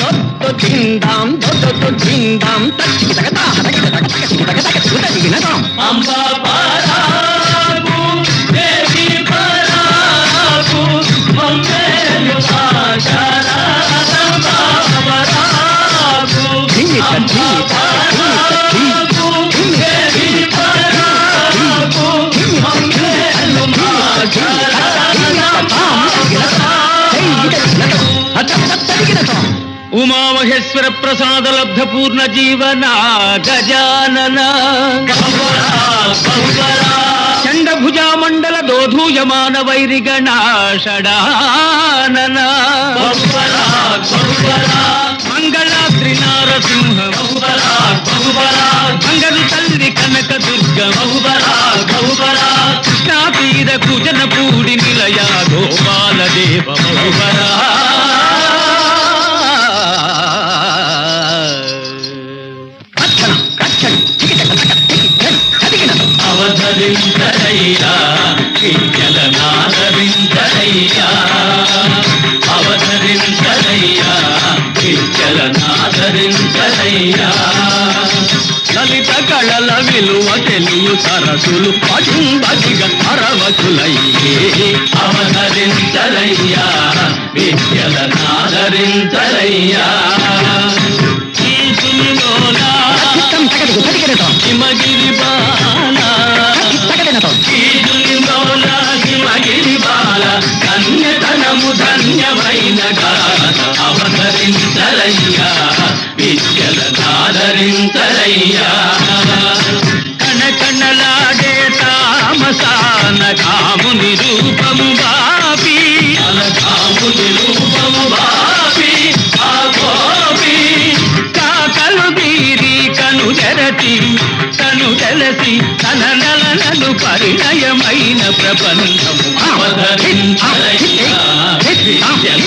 దొద్దు ధిందాం దొద్దు ధిందాం తచ్చికి తగతా హతకి తగ తగ సిగి తగ సిగుత దిగినదాం అంబా పరాకు దేవి పరాకు మంగళ ధింగిత అంబా పరాకు దేవి పరాకు మంగళ ఉమామహేశ్వర ప్రసాద లబ్ధ పూర్ణ జీవన గజానన చండభుజా మండల దోధూయమాన వైరిగణ షడానన మంగళాద్రి నారసింహ మంగళ తల్లి కనక దుర్గ కృష్ణా తీర కుజన పూడి నిలయ గోపాల దేవ బహుబరా అవతరించరయ్యా విద్యల నాదరించరయ్యా లలిత కళల విలువ తెలియు సరసులు పశుంబతిగా అరవసులయ్యే అవతరించరయ్యా విద్యల నాదరించరయ్యా ఈశునిలోలా హిమగిరి బాలా నీవు ధన్యమైన గాథ అవతరించరయ్యా విద్యల నాదరించరయ్యా కణకణలాడే తామసాన కాముని రూపము బాపి అలకాముని రూపము బాపి ఆ జరతి తను తెలసి తన నలనలు పరిణయమైన ప్రపంచము అవతరించరయ్యా విద్యల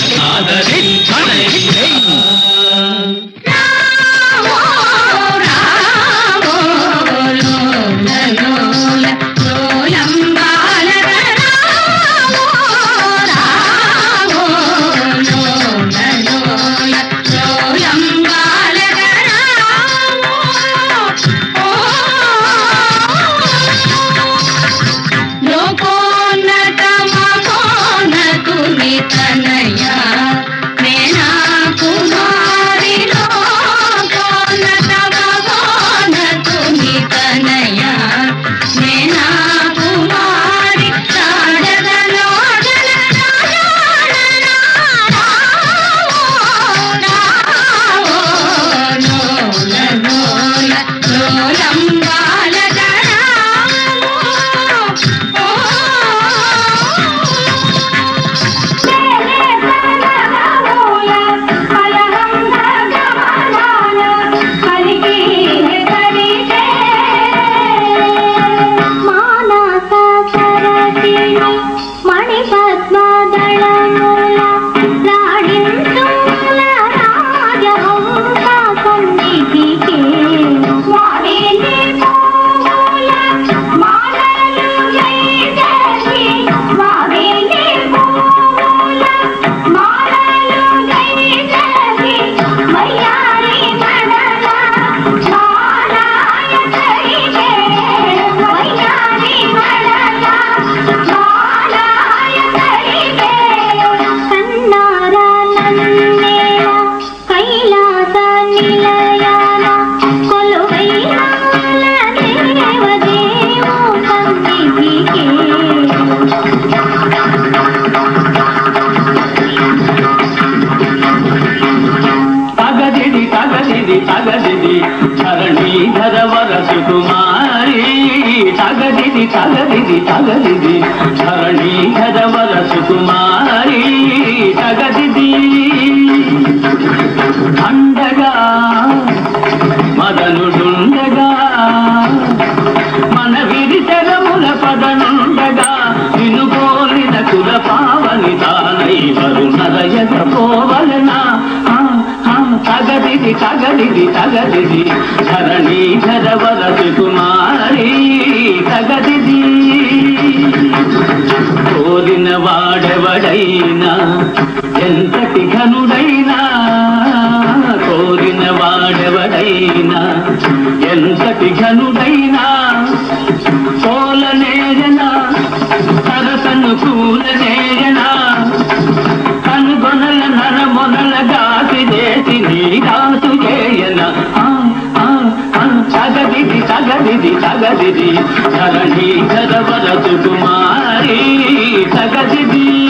అండగా మదనుడుండగా మన విరిచరముల పదనుండగా వినుగోలిన కుల పావని తానై వరుణరయక పోవలనా. తగదిది తగదిది తగదిది ధరణీధర వరసు కుమారి తగదిది కోరిన వాడెవడైనా ఎంతటి ఘనుడైనా ఘనుడైనా పోల నేగన సరసను పూల నేగన కనుగొనల నర మొనల గాసి చేసి నీరాసు చేయన. ఆ, ఆ, ఆ, సగదిది సగదిది సగదిది ధరణి ధరవర సుకుమారి సగదిది.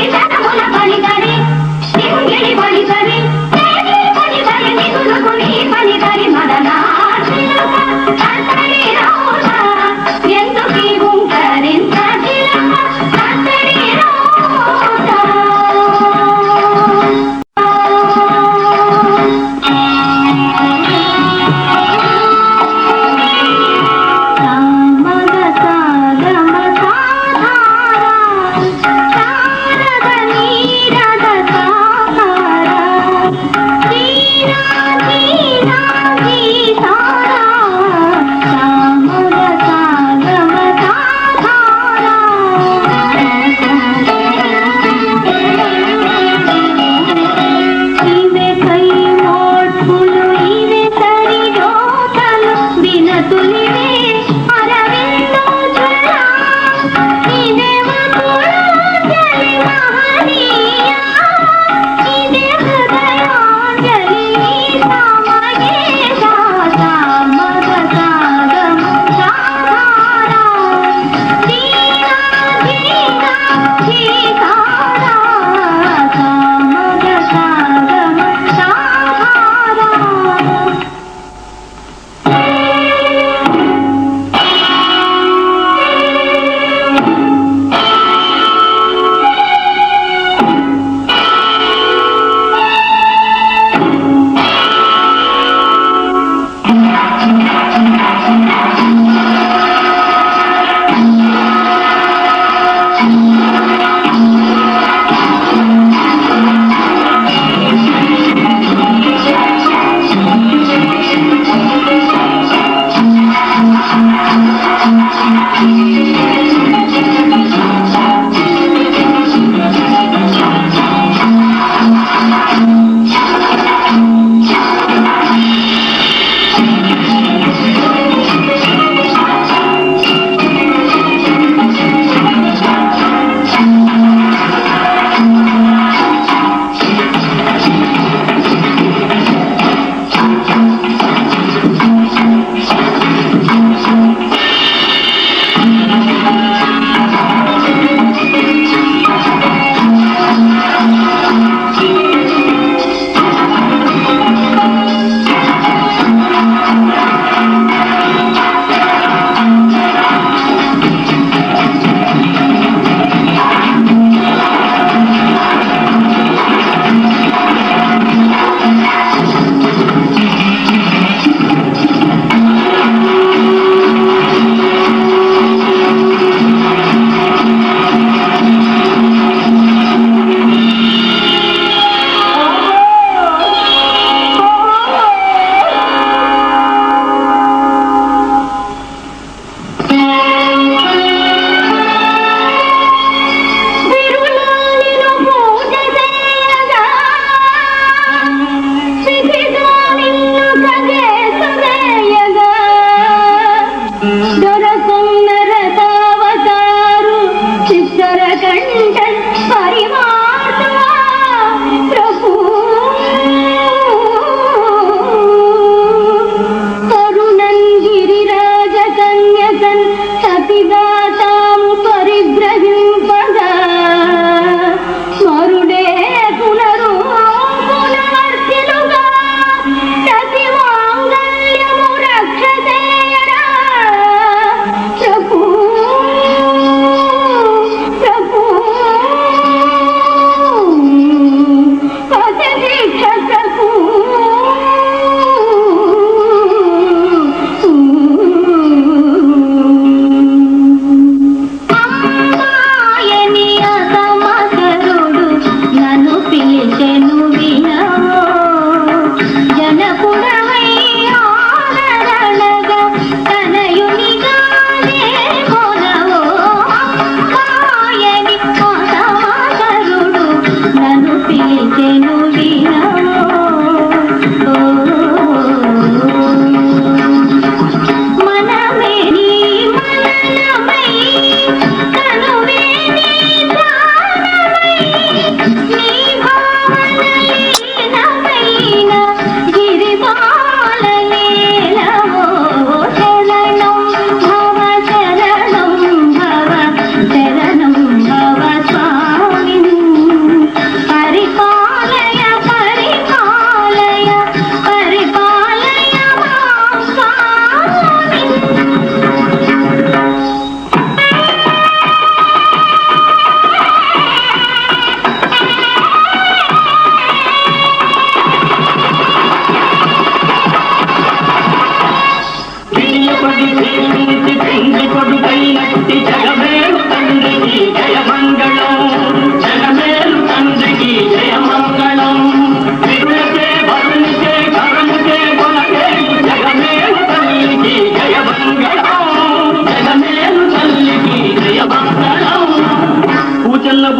¡Vigilado!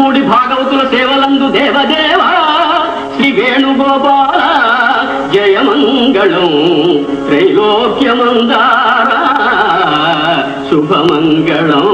కూడి భాగవతుల సేవలందు దేవదేవా శ్రీ వేణుగోపాల జయమంగళం త్రైలోక్యమందార శుభమంగళం.